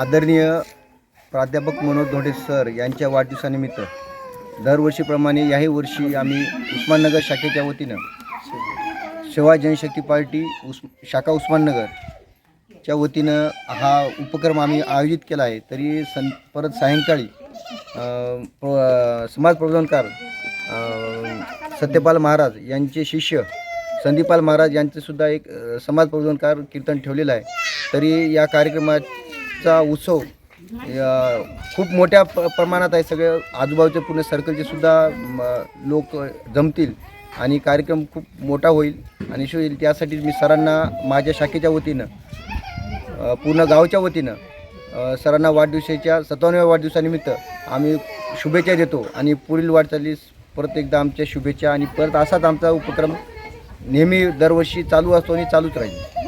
आदरणीय प्राध्यापक मनोज धोंडे सर यांच्या वाढदिवसानिमित्त दरवर्षीप्रमाणे याही वर्षी आम्ही उस्माननगर शाखेच्या वतीनं सेवा जनशक्ती पार्टी उस् शाखा उस्माननगर च्या वतीनं हा उपक्रम आम्ही आयोजित केला आहे. तरी सं परत सायंकाळी समाज प्रबोधनकार सत्यपाल महाराज यांचे शिष्य संदीपाल महाराज यांचेसुद्धा एक समाज प्रबोधनकार कीर्तन ठेवलेलं आहे. तरी या कार्यक्रमात चा उत्सव खूप मोठ्या प प्रमाणात आहे. सगळे आजूबाजूचे पूर्ण सर्कलचे सुद्धा म, लोक जमतील आणि कार्यक्रम खूप मोठा होईल आणि शो होईल त्यासाठी मी सरांना माझ्या शाखेच्या वतीनं पूर्ण गावच्या वतीनं सरांना वाढदिवसाच्या सत्तावन्नव्या वाढदिवसानिमित्त आम्ही शुभेच्छा देतो आणि पुढील वाटचालीस परत एकदा आमच्या शुभेच्छा आणि परत असाच आमचा उपक्रम नेहमी दरवर्षी चालू असतो आणि चालूच राहील.